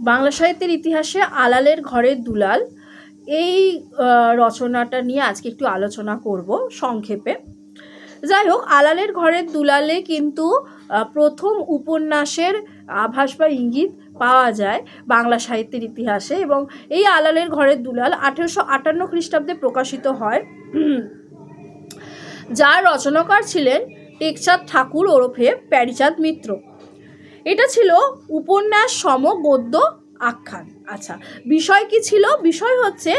বাংলা সাহিত্যের ইতিহাসে আলালের ঘরের দুলাল। এই রচনাটা নিয়ে আজকে একটু আলোচনা করব সংক্ষেপে। যাই হোক আলালের ঘরের দুলালে কিন্তু প্রথম উপন্যাসের আভাস বা ইঙ্গিত পাওয়া যায় বাংলা সাহিত্যের ইতিহাসে এবং এই আলালের ঘরের দুলাল আঠেরোশো আটান্ন খ্রিস্টাব্দে প্রকাশিত হয়। যার রচনাকার ছিলেন টেকচাঁদ ঠাকুর ওরফে প্যারিচাঁদ মিত্র। এটা ছিল উপন্যাস সম গদ্য আখ্যান। আচ্ছা বিষয় কি ছিল? বিষয় হচ্ছে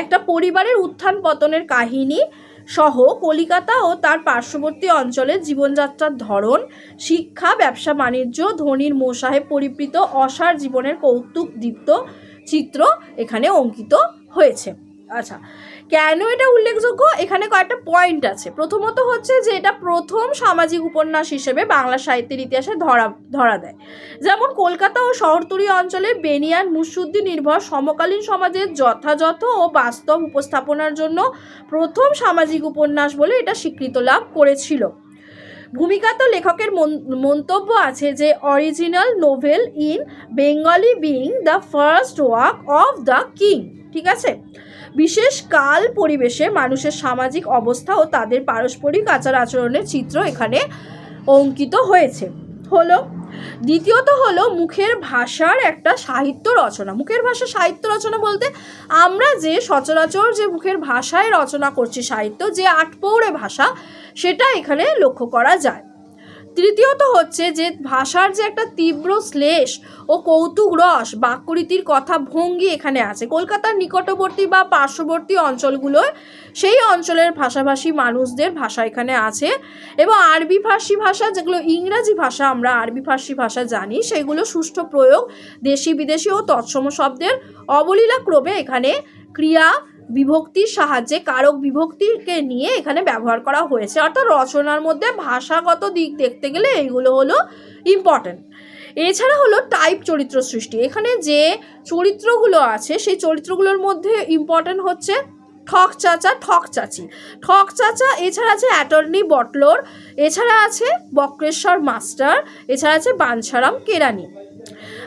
একটা পরিবারের উত্থান পতনের কাহিনী সহ কলিকাতা ও তার পার্শ্ববর্তী অঞ্চলের জীবনযাত্রার ধরন, শিক্ষা, ব্যবসা, বাণিজ্য, ধনির মোসাহেব পরিবৃত অসার জীবনের কৌতুক দীপ্ত চিত্র এখানে অঙ্কিত হয়েছে। আচ্ছা কেন এটা উল্লেখযোগ্য? এখানে কয়েকটা পয়েন্ট আছে। প্রথমত হচ্ছে যে এটা প্রথম সামাজিক উপন্যাস হিসেবে বাংলা সাহিত্যের ইতিহাসে ধরা ধরা দেয়। যেমন কলকাতা ও শহরতলি অঞ্চলে বেনিয়ান মুসুদ্দি নির্ভর সমকালীন সমাজের যথাযথ ও বাস্তব উপস্থাপনার জন্য প্রথম সামাজিক উপন্যাস বলে এটা স্বীকৃত লাভ করেছিল। ভূমিকাত লেখকের মন- মন্তব্য আছে যে original novel in Bengali being the first work of the king ঠিক আছে? বিশেষ কাল পরিবেশে মানুষের সামাজিক অবস্থা ও তাদের পারস্পরিক আচার আচরণের চিত্র এখানে অঙ্কিত হয়েছে। হলো, দ্বিতীয়ত হলো মুখের ভাষার একটা সাহিত্য রচনা। মুখের ভাষা সাহিত্য রচনা বলতে আমরা যে সচরাচর যে মুখের ভাষায় রচনা করছি সাহিত্য, যে আটপৌরে ভাষা, সেটা এখানে লক্ষ্য করা যায়। তৃতীয়ত হচ্ছে যে ভাষার যে একটা তীব্র শ্লেষ ও কৌতুক রস বাক্যরীতির কথা ভঙ্গি এখানে আছে। কলকাতার নিকটবর্তী বা পার্শ্ববর্তী অঞ্চলগুলোর সেই অঞ্চলের ভাষাভাষী মানুষদের ভাষা এখানে আছে এবং আরবি ফার্সি ভাষা যেগুলো ইংরাজি ভাষা আমরা আরবি ফার্সি ভাষা জানি, সেগুলো সুষ্ঠু প্রয়োগ দেশি বিদেশি ও তৎসম শব্দের অবলীলাক্রমে এখানে ক্রিয়া বিভক্তির সাহায্যে কারক বিভক্তিকে নিয়ে এখানে ব্যবহার করা হয়েছে। অর্থাৎ রচনার মধ্যে ভাষাগত দিক দেখতে গেলে এইগুলো হলো ইম্পর্ট্যান্ট এছাড়া হলো টাইপ চরিত্র সৃষ্টি। এখানে যে চরিত্রগুলো আছে, সেই চরিত্রগুলোর মধ্যে ইম্পর্ট্যান্ট হচ্ছে ঠক চাচা, ঠক চাচি। ঠক চাচা, এছাড়া আছে অ্যাটর্নি বটলোর এছাড়া আছে বক্রেশ্বর মাস্টার, এছাড়া আছে বাঞ্ছারাম কেরানি।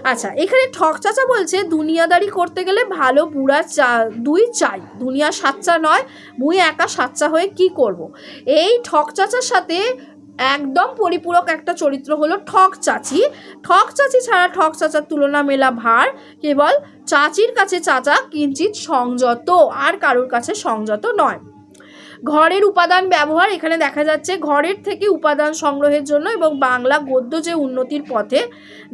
আচ্ছা এখানে ঠক চাচা বলছে, দুনিয়াদারি করতে গেলে ভালো বুড়া চা, দুই চাই। দুনিয়া সাচ্চা নয়, মুই একা সাচ্চা হয়ে কি করব। এই ঠক চাচার সাথে একদম পরিপূরক একটা চরিত্র হলো ঠক চাচি। ঠক চাচি ছাড়া ঠক চাচার তুলনা মেলা ভার, কেবল চাচির কাছে চাচা কিঞ্চিত সংযত, আর কারোর কাছে সংযত নয়। ঘরের উপাদান ব্যবহার, এখানে দেখা যাচ্ছে ঘরের থেকে উপাদান সংগ্রহের জন্য এবং বাংলা গদ্য যে উন্নতির পথে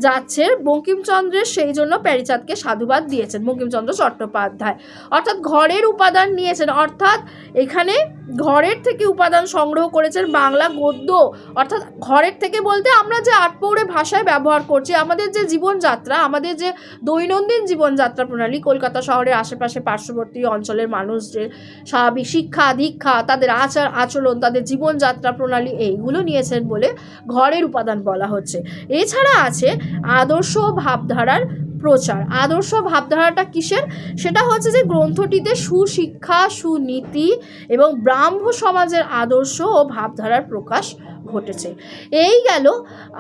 যাচ্ছে, বঙ্কিমচন্দ্রের সেই জন্য প্যারিচাঁদকে সাধুবাদ দিয়েছেন বঙ্কিমচন্দ্র চট্টোপাধ্যায়। অর্থাৎ ঘরের উপাদান নিয়েছেন, অর্থাৎ এখানে ঘরের থেকে উপাদান সংগ্রহ করেছেন বাংলা গদ্য। অর্থাৎ ঘরের থেকে বলতে আমরা যে আটপৌরে ভাষায় ব্যবহার করছি, আমাদের যে জীবনযাত্রা, আমাদের যে দৈনন্দিন জীবনযাত্রা প্রণালী, কলকাতা শহরের আশেপাশে পার্শ্ববর্তী অঞ্চলের মানুষ যে স্বাভাবিক শিক্ষা, দীক্ষা তাদের আচার, আচরণ, তাদের জীবনযাত্রা প্রণালী এইগুলো নিয়েছেন বলে ঘরের উপাদান বলা হচ্ছে। এছাড়া আছে আদর্শ ভাবধারার প্রচার। আদর্শ ভাবধারাটা কিসের? সেটা হচ্ছে যে গ্রন্থটিতে সুশিক্ষা, সুনীতি এবং ব্রাহ্ম সমাজের আদর্শ ও ভাবধারার প্রকাশ ঘটেছে। এই গেল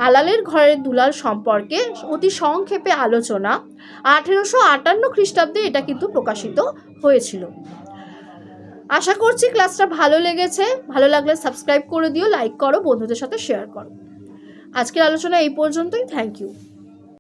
আলালের ঘরের দুলাল সম্পর্কে অতি সংক্ষেপে আলোচনা। আঠেরোশো আটান্ন খ্রিস্টাব্দে এটা কিন্তু প্রকাশিত হয়েছিল। আশা করছি ক্লাসটা ভালো লেগেছে। ভালো লাগলে সাবস্ক্রাইব করে দিও, লাইক করো, বন্ধুদের সাথে শেয়ার করো। আজকের আলোচনা এই পর্যন্তই। Thank you.